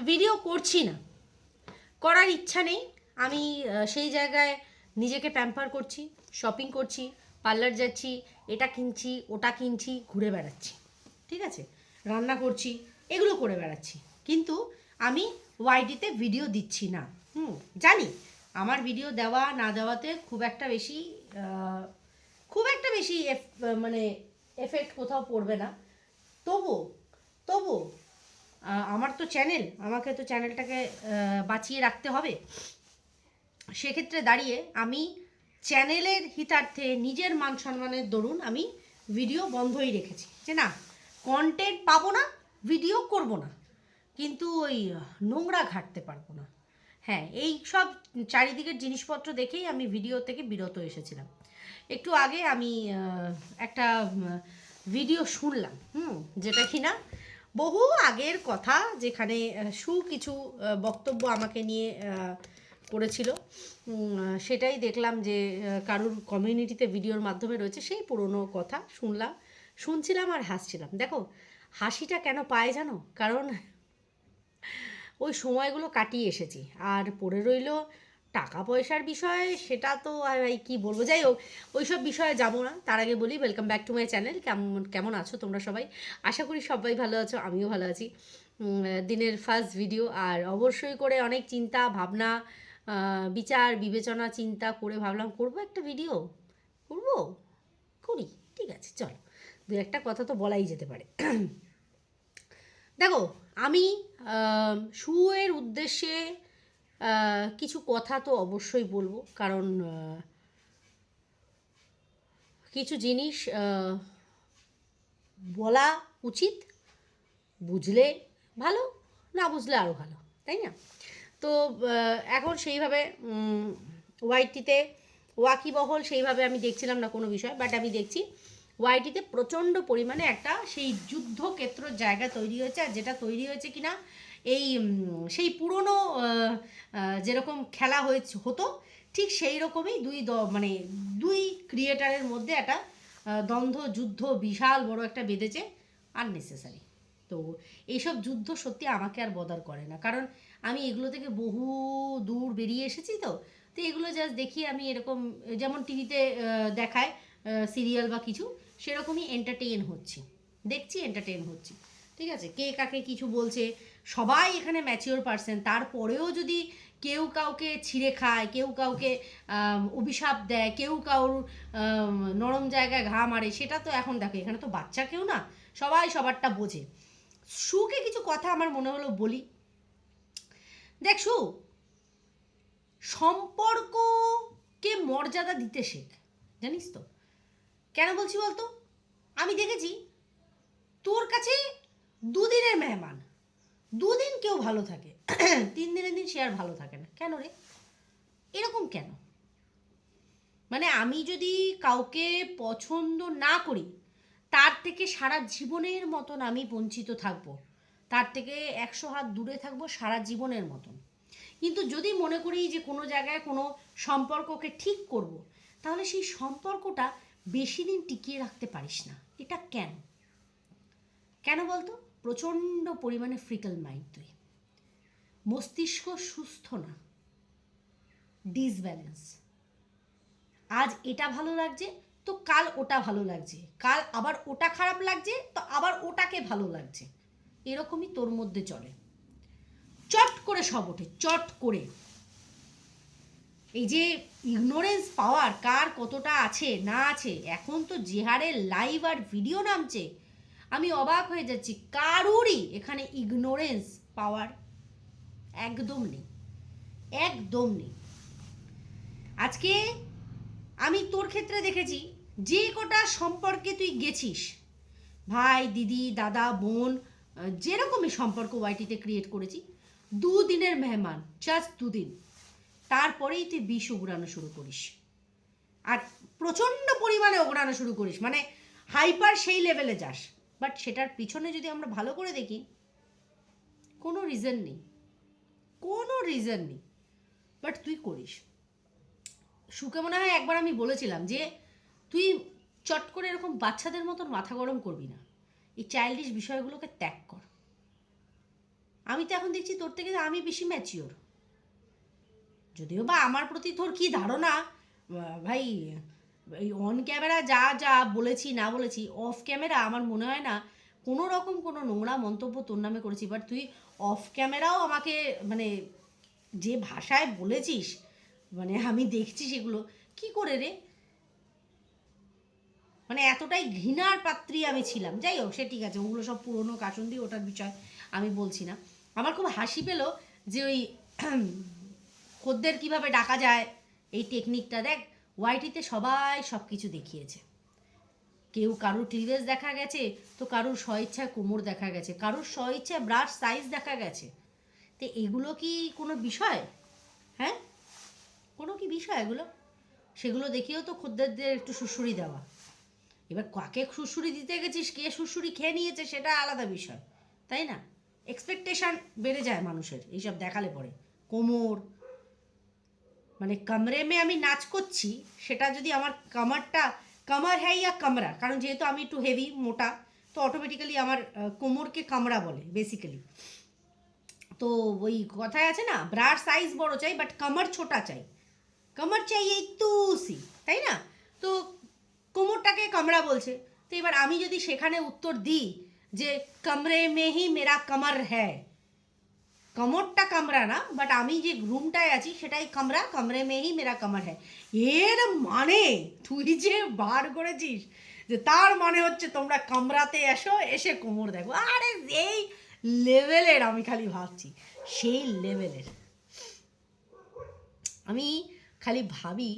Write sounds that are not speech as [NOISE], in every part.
Video করছি না। করার ইচ্ছা নেই। আমি সেই জায়গায় নিজেকে প্যাম্পার করছি শপিং করছি পার্লার যাচ্ছি, এটা কিনছি, ওটা কিনছি, ঘুরে বেড়াচ্ছি। ঠিক আছে? রান্না করছি, এগুলো করে বেড়াচ্ছি। কিন্তু আমি ওয়াইডিতে ভিডিও দিচ্ছি না। হুম, জানি। আমার ভিডিও দেওয়া, না দেওয়াতে খুব একটা বেশি খুব একটা বেশি এফ- মানে এফেক্ট কোথাও পড়বে না। তবু তবু আমার তো চ্যানেল আমাকে তো চ্যানেলটাকে বাঁচিয়ে রাখতে হবে। সেক্ষেত্রে দাঁড়িয়ে আমি চ্যানেলের হিতার্থে নিজের মান সম্মানের দরুন আমি ভিডিও বন্ধই রেখেছি। যে না কন্টেন্ট পাবো না ভিডিও করব না। কিন্তু ওই নোংরা ঘাটতে পারব না। হ্যাঁ এই সব চারিদিকের জিনিসপত্র দেখেই আমি ভিডিও থেকে বিরত এসেছিলাম। একটু আগে আমি একটা ভিডিও শুনলাম, হুম, যেটা কি না বহু আগের কথা যেখানে সু কিছু বক্তব্য আমাকে নিয়ে করেছিল সেটাই দেখলাম যে কারুর কমিউনিটিতে ভিডিওর মাধ্যমে রয়েছে সেই পুরনো কথা শুনলাম, শুনছিলাম আর হাসছিলাম। দেখো, হাসিটা কেন পায় জানো? কারণ ওই সময়গুলো কাটিয়ে এসেছি। আর পড়ে রইল টাকা পয়সার বিষয়ে, সেটা তো ভাই কী বলব? যাই হোক ওই সব বিষয়ে যাব না। তার আগে বলি welcome back to my channel কেমন কেমন আছো তোমরা সবাই? আশা করি সবাই ভালো আছো, আমিও ভালো আছি। দিনের ফার্স্ট ভিডিও আর অবশ্যই করে অনেক চিন্তা, ভাবনা বিচার, বিবেচনা, চিন্তা করে ভাবলাম, করব একটা ভিডিও করব? করি, ঠিক আছে, চলো। দু একটা কথা তো বলাই যেতে পারে। [CLEARS THROAT] দেখো, আমি শুয়ের উদ্দেশ্যে কিছু কথা তো অবশ্যই বলব, কারণ কিছু জিনিস বলা উচিত, বুঝলে ভালো, না বুঝলে আরও ভালো, তাই না? তো এখন সেইভাবে ওয়াইটিতে, ওয়াকিবহল সেইভাবে আমি দেখছিলাম না কোনো বিষয়, বাট আমি দেখছি ওয়াইটিতে প্রচণ্ড পরিমাণে একটা সেই যুদ্ধক্ষেত্র জায়গা তৈরি হয়েছে, আর যেটা তৈরি হয়েছে কিনা এই সেই পুরনো যেরকম খেলা হয়েছে, হতো, ঠিক সেই রকমই দুই দ- মানে দুই ক্রিয়েটারের মধ্যে একটা দ্বন্দ্ব, যুদ্ধ বিশাল বড় একটা বেঁধেছে আননেসেসারি তো এইসব যুদ্ধ সত্যি আমাকে আর বদার করে না। কারণ আমি এগুলো থেকে বহু দূর বেরিয়ে এসেছি তো তো এগুলো জাস্ট দেখি আমি এরকম, যেমন টিভিতে দেখায় সিরিয়াল বা কিছু, সেরকমই এন্টারটেইন হচ্ছি। দেখছি এন্টারটেইন হচ্ছি। ঠিক আছে? কে কাকে কিছু বলছে সবাই এখানে ম্যাচিওর পারসন তারপরেও যদি কেউ কাউকে ছিঁড়ে খায়, কেউ কাউকে অভিশাপ দেয়, কেউ কাউর নরম জায়গায় ঘা মারে, সেটা তো এখন দেখো, এখানে তো বাচ্চা কেউ না, সবাই সবারটা বোঝে। সুকে কিছু কথা আমার মনে হলো বলি। দেখ সু, সম্পর্ককে মর্যাদা দিতে শেখ, জানিস তো? কেন বলছি বলতো? আমি দেখেছি, তোর কাছে দুদিনের মেহমান। দুদিন কেউ ভালো থাকে। [CLEARS THROAT] তিন দিনের দিন সে আর ভালো থাকে না। কেন রে? এরকম কেন? মানে আমি যদি কাউকে পছন্দ না করি, তার থেকে সারা জীবনের মতন আমি বঞ্চিত থাকব। তার থেকে একশো হাত দূরে থাকব সারা জীবনের মতন। কিন্তু যদি মনে করি যে কোনো জায়গায় কোনো সম্পর্ককে ঠিক করব, তাহলে সেই সম্পর্কটা বেশি দিন টিকিয়ে রাখতে পারিস না। এটা কেন? কেন বলতো? প্রচণ্ড পরিমাণে ফ্রিকল মাইন্ড তুই মস্তিষ্ক সুস্থ না। ডিসব্যালেন্স আজ এটা ভালো লাগছে, তো কাল ওটা ভালো লাগছে। কাল আবার ওটা খারাপ লাগছে, তো আবার ওটাকে ভালো লাগছে। এরকমই তোর মধ্যে চলে। চট করে সব ওঠে, চট করে। এই যে ইগনোরেন্স পাওয়ার কার কতটা আছে, না আছে, এখন তো যে হারে লাইভ আর ভিডিও নামছে। আমি অবাক হয়ে যাচ্ছি। কারুরই এখানে ইগনোরেন্স পাওয়ার একদম নেই। একদম নেই। আজকে আমি তোর ক্ষেত্রে দেখেছি, যে কটা সম্পর্কে তুই গেছিস, ভাই, দিদি, দাদা, বোন যেরকমই সম্পর্ক ওয়াইটিতে ক্রিয়েট করেছি, দুদিনের মেহমান জাস্ট দুদিন। তারপরেই তুই বিষ উগড়ানো শুরু করিস। আর প্রচণ্ড পরিমাণে ওগড়ানো শুরু করিস। মানে হাইপার সেই লেভেলে যাস। বাট সেটার পিছনে যদি আমরা ভালো করে দেখি, কোনো রিজন নেই। কোনো রিজন নেই। বাট তুই করিস। সুকে মনে হয় একবার আমি বলেছিলাম যে, তুই চট করে এরকম বাচ্চাদের মতন মাথা গরম করবি না। এই চাইল্ডিশ বিষয়গুলোকে ত্যাগ কর। আমি তো এখন দেখছি তোর থেকে আমি বেশি ম্যাচিওর যদিও বা আমার প্রতি তোর কি ধারণা? ভাই এই অন ক্যামেরা যা যা বলেছি, না বলেছি অফ ক্যামেরা আমার মনে হয় না কোনো রকম কোনো নোংরা মন্তব্য তোর নামে করেছি। বাট তুই অফ ক্যামেরাও আমাকে মানে যে ভাষায় বলেছিস মানে আমি দেখছি সেগুলো, কি করে রে? মানে এতটাই ঘৃণার পাত্রী আমি ছিলাম। যাই হোক, সে ঠিক আছে, ওগুলো সব পুরনো কাসন্দি, ওটার বিষয় আমি বলছি না। আমার খুব হাসি পেল যে ওই [CLEARS THROAT] খদ্দের কীভাবে ডাকা যায়, এই টেকনিকটা দেখ ওয়াইটিতে সবাই সব কিছু দেখিয়েছে। কেউ কারুর ক্লিভেজ দেখা গেছে, তো কারুর স্বইচ্ছায় কোমর দেখা গেছে, কারুর স্বইচ্ছায় ব্রাশ সাইজ দেখা গেছে। তো এগুলো কি কোনো বিষয়? হ্যাঁ? কোনো কি বিষয় এগুলো? সেগুলো দেখিয়েও তো খদ্দেরদের একটু সুশুরি দেওয়া। এবার কাকে সুশুরি দিতে গেছিস, কে সুশুরি খেয়ে নিয়েছে সেটা আলাদা বিষয়, তাই না? এক্সপেকটেশন বেড়ে যায় মানুষের, এইসব দেখালে পরে। কোমর মানে কামরে মে আমি নাচ করছি, সেটা যদি আমার কামারটা, কামার হ্যাঁ ইয়া কামরা? কারণ যেহেতু আমি একটু হেভি মোটা, তো অটোমেটিক্যালি আমার কোমরকে কামরা বলে বেসিক্যালি তো ওই কথায় আছে না, ব্রার সাইজ বড় চাই বাট কামার ছোটা চাই। কামার চাই এই তুসি তাই না? তো কোমরটাকে কামরা বলছে। তো এবার আমি যদি সেখানে উত্তর দিই যে কামরে মে হি মেরা কামার হ্যায় কমরটা কামরা না বাট আমি যে রুমটায় আছি সেটাই কামরা কামরে মেহি মেরা কামর হ্যাঁ এর মানে তুই যে বার করেছিস যে তার মানে হচ্ছে তোমরা কামরাতে এসো এসে কোমর দেখো আরে এই লেভেলের আমি খালি ভাবছি সেই লেভেলের আমি খালি ভাবি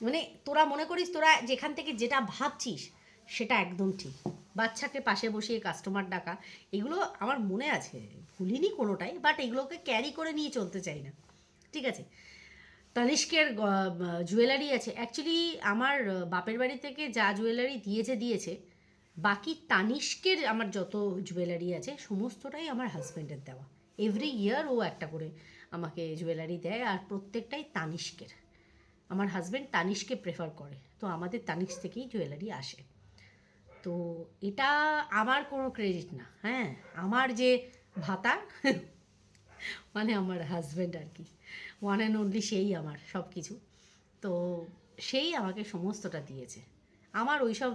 মানে তোরা মনে করিস তোরা যেখান থেকে যেটা ভাবছিস সেটা একদম ঠিক বাচ্চাকে পাশে বসিয়ে কাস্টমার ডাকা, এগুলো আমার মনে আছে, ভুলিনি কোনোটাই বাট এগুলোকে ক্যারি করে নিয়ে চলতে চাই না। ঠিক আছে? তানিষ্কের জুয়েলারি আছে। অ্যাকচুয়ালি আমার বাপের বাড়ি থেকে যা জুয়েলারি দিয়েছে দিয়েছে, বাকি তানিষ্কের আমার যত জুয়েলারি আছে, সমস্তটাই আমার হাজব্যান্ডের দেওয়া। এভরি ইয়ার ও একটা করে আমাকে জুয়েলারি দেয়, আর প্রত্যেকটাই তানিষ্কের। আমার হাজব্যান্ড তানিশকে প্রেফার করে, তো আমাদের তানিশ থেকেই জুয়েলারি আসে। তো এটা আমার কোনো ক্রেডিট না হ্যাঁ? আমার যে ভাতা মানে আমার হাজব্যান্ড আর কি। ওয়ান অ্যান্ড অনলি সেই আমার সব কিছু তো সেই আমাকে সমস্তটা দিয়েছে। আমার ওইসব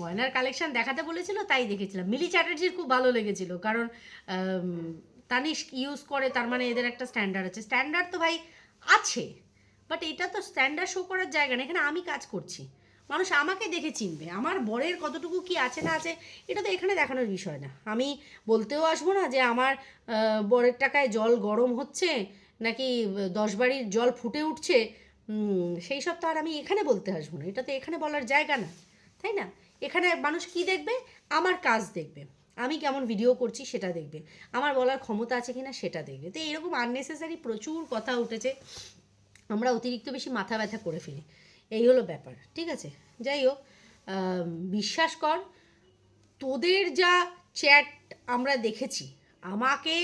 গয়নার কালেকশন দেখাতে বলেছিল, তাই দেখেছিলাম। মিলি চ্যাটার্জির খুব ভালো লেগেছিল, কারণ তানিশ ইউজ করে, তার মানে এদের একটা স্ট্যান্ডার্ড আছে। স্ট্যান্ডার্ড তো ভাই আছে বাট এটা তো স্ট্যান্ডার্ড শো করার জায়গা না এখানে আমি কাজ করছি। মানুষ আমাকে দেখে চিনবে। আমার বরের কতটুকু কি আছে না আছে, এটা তো এখানে দেখানোর বিষয় না। আমি বলতেও আসব না যে আমার বরের টাকায় জল গরম হচ্ছে নাকি দশ বাড়ির জল ফুটে উঠছে সেই সব তো আর আমি এখানে বলতে আসব না। এটা তো এখানে বলার জায়গা না, তাই না? এখানে মানুষ কি দেখবে? আমার কাজ দেখবে। আমি কেমন ভিডিও করছি সেটা দেখবে। আমার বলার ক্ষমতা আছে কিনা সেটা দেখবে। তো এরকম আননেসেসারি প্রচুর কথা উঠেছে। আমরা অতিরিক্ত বেশি মাথা ব্যথা করে ফেলি। এই হলো ব্যাপার, ঠিক আছে? যাই হোক বিশ্বাস কর, তোদের যা চ্যাট আমরা দেখেছি, আমাকে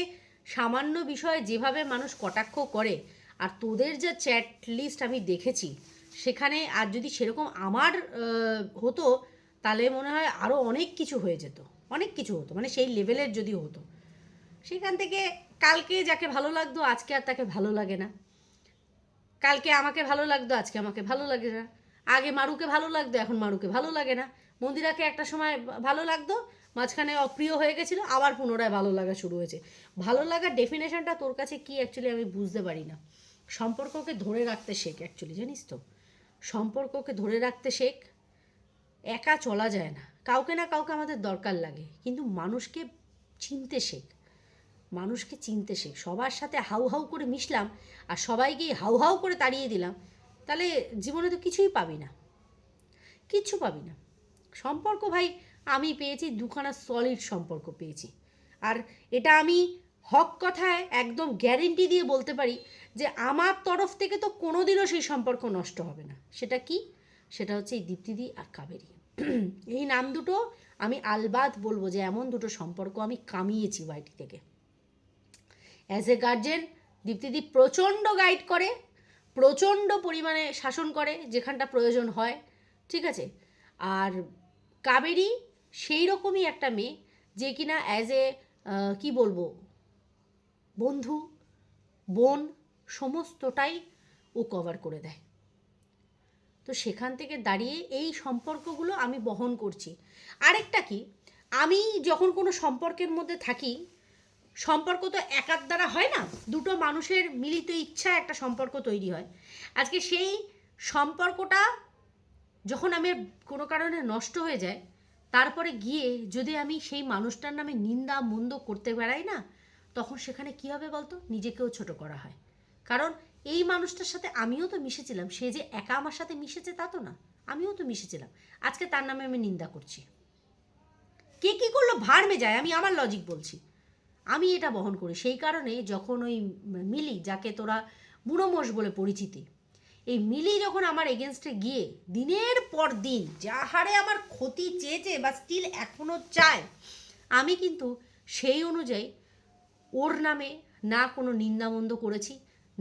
সামান্য বিষয়ে যেভাবে মানুষ কটাক্ষ করে, আর তোদের যা চ্যাট লিস্ট আমি দেখেছি, সেখানে আর যদি সেরকম আমার হতো, তাহলে মনে হয় আরও অনেক কিছু হয়ে যেত, অনেক কিছু হতো মানে সেই লেভেলের যদি হতো। সেখান থেকে কালকে যাকে ভালো লাগতো, আজকে আর তাকে ভালো লাগে না। কালকে আমাকে ভালো লাগতো, আজকে আমাকে ভালো লাগে না। আগে মারুকে ভালো লাগতো, এখন মারুকে ভালো লাগে না। মন্দিরাকে একটা সময় ভালো লাগতো, মাঝখানে অপ্রিয় হয়ে গেছিল, আবার পুনরায় ভালো লাগা শুরু হয়েছে। ভালো লাগার ডেফিনেশনটা তোর কাছে কি অ্যাকচুয়ালি আমি বুঝতে পারি না। সম্পর্ককে ধরে রাখতে শেখ অ্যাকচুয়ালি জানিস তো? সম্পর্ককে ধরে রাখতে শেখ, একা চলা যায় না। কাউকে না কাউকে আমাদের দরকার লাগে, কিন্তু মানুষকে চিনতে শেখ। মানুষকে চিনতে শেখ সবার সাথে হাউ হাউ করে মিশলাম আর সবাইকেই হাউ হাউ করে তাড়িয়ে দিলাম। তাহলে জীবনে তো কিছুই পাবি না। কিচ্ছু পাবি না। সম্পর্ক ভাই, আমি পেয়েছি দুখানা সলিড সম্পর্ক পেয়েছি। আর এটা আমি হক কথায় একদম গ্যারেন্টি দিয়ে বলতে পারি যে আমার তরফ থেকে তো কোনোদিনও সেই সম্পর্ক নষ্ট হবে না। সেটা কি? সেটা হচ্ছে এই দীপ্তিদি আর কাবেরী। এই নাম দুটো আমি আলবাদ বলব যে এমন দুটো সম্পর্ক আমি কামিয়েছি ওয়াইটি থেকে। অ্যাজ এ গার্জেন দীপ্তিদি প্রচণ্ড গাইড করে, প্রচণ্ড পরিমাণে শাসন করে, যেখানটা প্রয়োজন হয়, ঠিক আছে? আর কাবেরী সেই রকমই একটা মেয়ে, যে কিনা অ্যাজ এ কী বলব? বন্ধু, বোন, সমস্তটাই ও কভার করে দেয়। তো সেখান থেকে দাঁড়িয়ে এই সম্পর্কগুলো আমি বহন করছি। আরেকটা কি? আমি যখন কোনো সম্পর্কের মধ্যে থাকি সম্পর্ক তো একার দ্বারা হয় না, দুটো মানুষের মিলিত ইচ্ছা একটা সম্পর্ক তৈরি হয়। আজকে সেই সম্পর্কটা যখন আমি কোনো কারণে নষ্ট হয়ে যায়, তারপরে গিয়ে যদি আমি সেই মানুষটার নামে নিন্দা মন্দ করতে বেড়াই না, তখন সেখানে কি হবে বলতো? নিজেকেও ছোট করা হয়। কারণ এই মানুষটার সাথে আমিও তো মিশেছিলাম, সে যে একা আমার সাথে মিশেছে তা তো না, আমিও তো মিশেছিলাম। আজকে তার নামে আমি নিন্দা করছি। কে কী করল? ভাড়মে যায়, আমি আমার লজিক বলছি। আমি এটা বহন করি। সেই কারণে যখন ওই মিলি, যাকে তোরা বুড়ো মোষ বলে পরিচিতি, এই মিলি যখন আমার এগেনস্টে গিয়ে দিনের পর দিন যা হারে আমার ক্ষতি চেয়েছে বা স্টিল এখনও চায়, আমি কিন্তু সেই অনুযায়ী ওর নামে না কোনো নিন্দামন্দ করেছি,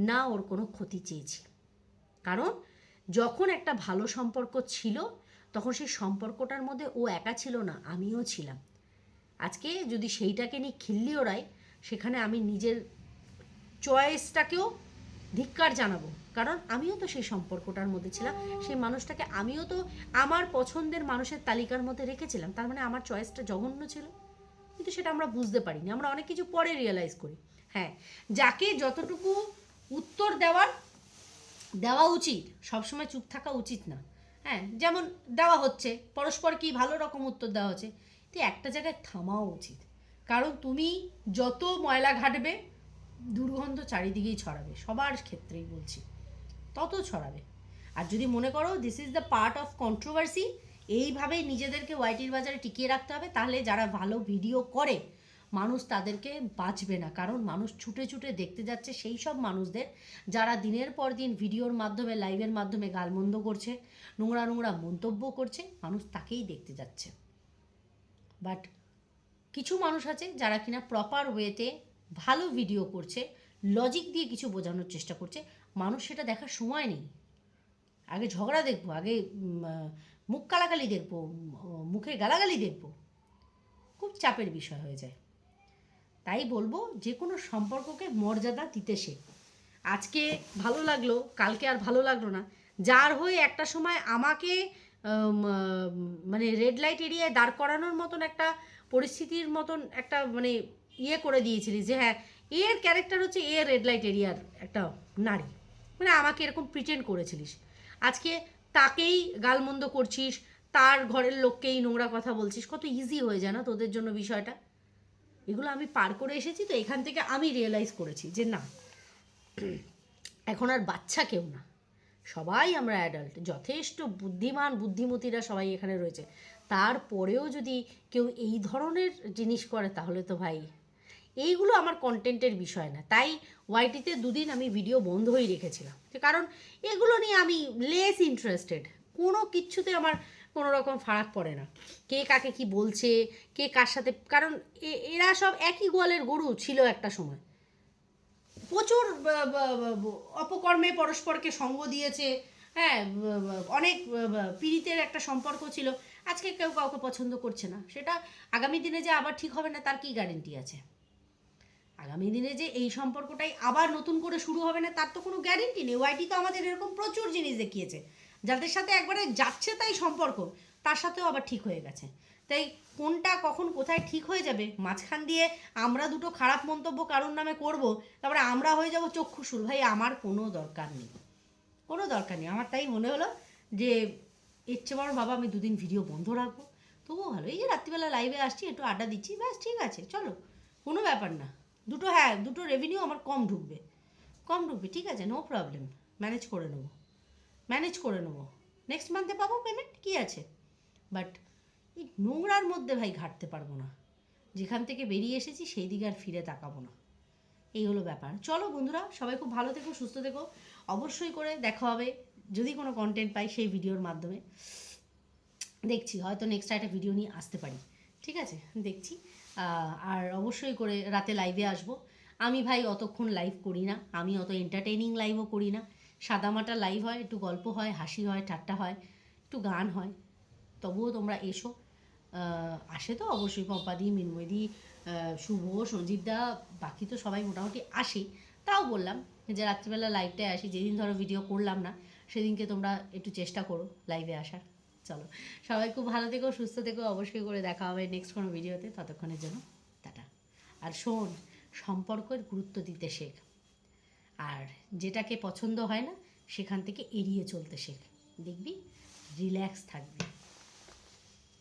না ওর কোনো ক্ষতি চেয়েছি। কারণ যখন একটা ভালো সম্পর্ক ছিল, তখন সেই সম্পর্কটার মধ্যে ও একা ছিল না, আমিও ছিলাম। আজকে যদি সেইটাকে নিয়ে খিল্লি ওড়াই সেখানে আমি নিজের চয়েসটাকেও ধিক্কার জানাব। কারণ আমিও তো সেই সম্পর্কটার মধ্যে ছিলাম, সেই মানুষটাকে আমিও তো আমার পছন্দের মানুষের তালিকার মধ্যে রেখেছিলাম, তার মানে আমার চয়েসটা জঘন্য ছিল। কিন্তু সেটা আমরা বুঝতে পারিনি, আমরা অনেক কিছু পরে রিয়েলাইজ করি। হ্যাঁ যাকে যতটুকু উত্তর দেওয়ার, দেওয়া উচিত, সবসময় চুপ থাকা উচিত না। হ্যাঁ যেমন দেওয়া হচ্ছে পরস্পর কি ভালো রকম উত্তর দেওয়া হচ্ছে। তো একটা জায়গায় থামাও উচিত। কারণ তুমি যত ময়লা ঘাটবে, দুর্গন্ধ চারিদিকেই ছড়াবে, সবার ক্ষেত্রেই বলছি, তত ছড়াবে। আর যদি মনে করো this is the part of controversy এইভাবেই নিজেদেরকে ওয়াইটির বাজারে টিকিয়ে রাখতে হবে, তাহলে যারা ভালো ভিডিও করে, মানুষ তাদেরকে বাঁচবে না। কারণ মানুষ ছুটে ছুটে দেখতে যাচ্ছে সেই সব মানুষদের, যারা দিনের পর দিন ভিডিওর মাধ্যমে লাইভের মাধ্যমে গালমন্দ করছে, নোংরা নোংরা মন্তব্য করছে, মানুষ তাকেই দেখতে যাচ্ছে। বাট কিছু মানুষ আছে যারা কিনা প্রপার ওয়েতে ভালো ভিডিও করছে লজিক দিয়ে কিছু বোঝানোর চেষ্টা করছে। মানুষ সেটা দেখার সময় নেই। আগে ঝগড়া দেখব, আগে মুখ কালাকালি দেখব মুখে গালাগালি দেখব। খুব চাপের বিষয় হয়ে যায়। তাই বলব যে কোনো সম্পর্ককে মর্যাদা দিতে শেখ আজকে ভালো লাগল, কালকে আর ভালো লাগল না। যার হয়ে একটা সময় আমাকে মানে রেড লাইট এরিয়ায় দাঁড় করানোর মতন একটা পরিস্থিতির মতন একটা মানে ইয়ে করে দিয়েছিলি যে হ্যাঁ এর ক্যারেক্টার হচ্ছে এ রেড লাইট এরিয়ার একটা নারী। মানে আমাকে এরকম প্রিটেন্ড করেছিলিস। আজকে তাকেই গালমন্দ করছিস, তার ঘরের লোককেই নোংরা কথা বলছিস, কত ইজি হয়ে যায় না তোদের জন্য বিষয়টা? এগুলো আমি পার করে এসেছি, তো এখান থেকে আমি রিয়েলাইজ করেছি যে না, এখন আর বাচ্চা কেউ না। সবাই আমরা অ্যাডাল্ট যথেষ্ট বুদ্ধিমান, বুদ্ধিমতীরা সবাই এখানে রয়েছে। তারপরেও যদি কেউ এই ধরনের জিনিস করে, তাহলে তো ভাই, এইগুলো আমার কন্টেন্টের বিষয় না। তাই ওয়াইটিতে দুদিন আমি ভিডিও বন্ধই রেখেছিলাম। কারণ এগুলো নিয়ে আমি লেস ইন্টারেস্টেড কোনো কিচ্ছুতে আমার কোনো রকম ফারাক পড়ে না। কে কাকে কি বলছে, কে কার সাথে, কারণ এরা সব একই গোয়ালের গরু ছিল একটা সময়। প্রচুর অপকর্মে পরস্পরকে সঙ্গ দিয়েছে। হ্যাঁ অনেক পীড়িতের একটা সম্পর্ক ছিল। আজকে কেউ কাউকে পছন্দ করছে না। সেটা আগামী দিনে যে আবার ঠিক হবে না, তার কি গ্যারেন্টি আছে? আগামী দিনে যে এই সম্পর্কটাই আবার নতুন করে শুরু হবে না, তার তো কোনো গ্যারেন্টি নেই। ওয়াইটি তো আমাদের এরকম প্রচুর জিনিস দেখিয়েছে। যাদের সাথে একবারে যাচ্ছে তাই সম্পর্ক, তার সাথেও আবার ঠিক হয়ে গেছে। তাই কোনটা কখন কোথায় ঠিক হয়ে যাবে? মাঝখান দিয়ে আমরা দুটো খারাপ মন্তব্য কারোর নামে করব, তারপরে আমরা হয়ে যাব চক্ষুসুর। ভাই, আমার কোনো দরকার নেই। কোনো দরকার নেই। আমার তাই মনে হলো যে চেয়ে বড় বাবা আমি দুদিন ভিডিও বন্ধ রাখব। তবুও ভালো। এই যে রাত্রিবেলা লাইভে আসছি, একটু আড্ডা দিচ্ছি, ব্যাস, ঠিক আছে। চলো, কোনো ব্যাপার না। দুটো হ্যাঁ দুটো রেভিনিউ আমার কম ঢুকবে। কম ঢুকবে, ঠিক আছে নো প্রবলেম ম্যানেজ করে নেব। ম্যানেজ করে নেব। নেক্সট মান্থে পাবো পেমেন্ট কী আছে? বাট এই নোংরার মধ্যে ভাই ঘাটতে পারব না। যেখান থেকে বেরিয়ে এসেছি, সেই দিকে আর ফিরে তাকাবো না। এই হলো ব্যাপার। চলো বন্ধুরা, সবাই খুব ভালো থেকো, সুস্থ থেকো। অবশ্যই করে দেখা হবে, যদি কোনো কন্টেন্ট পাই সেই ভিডিওর মাধ্যমে। দেখছি, হয়তো নেক্সট একটা ভিডিও নিয়ে আসতে পারি। ঠিক আছে? দেখছি। আর অবশ্যই করে রাতে লাইভে আসব। আমি ভাই অতক্ষণ লাইভ করি না। আমি অত এন্টারটেইনিং লাইভও করি না। সাদামাটা লাইভ হয়, একটু গল্প হয়, হাসি হয়, ঠাট্টা হয়, একটু গান হয়। তবুও তোমরা এসো। আসে তো অবশ্যই পম্পাদি মিনময়দি শুভ সঞ্জীবদা বাকি তো সবাই মোটামুটি আসি তাও বললাম যে রাত্রিবেলা লাইভটায় আসি, যেদিন ধরো ভিডিও করলাম না, সেদিনকে তোমরা একটু চেষ্টা করো লাইভে আসার। চলো, সবাই খুব ভালো থেকো, সুস্থ থেকো, অবশ্যই করে দেখা হবে নেক্সট কোনো ভিডিওতে ততক্ষণের জন্য টাটা। আর শোন, সম্পর্কের গুরুত্ব দিতে শেখ। আর যেটাকে পছন্দ হয় না, সেখান থেকে এড়িয়ে চলতে শেখ। দেখবি রিল্যাক্স থাকবি।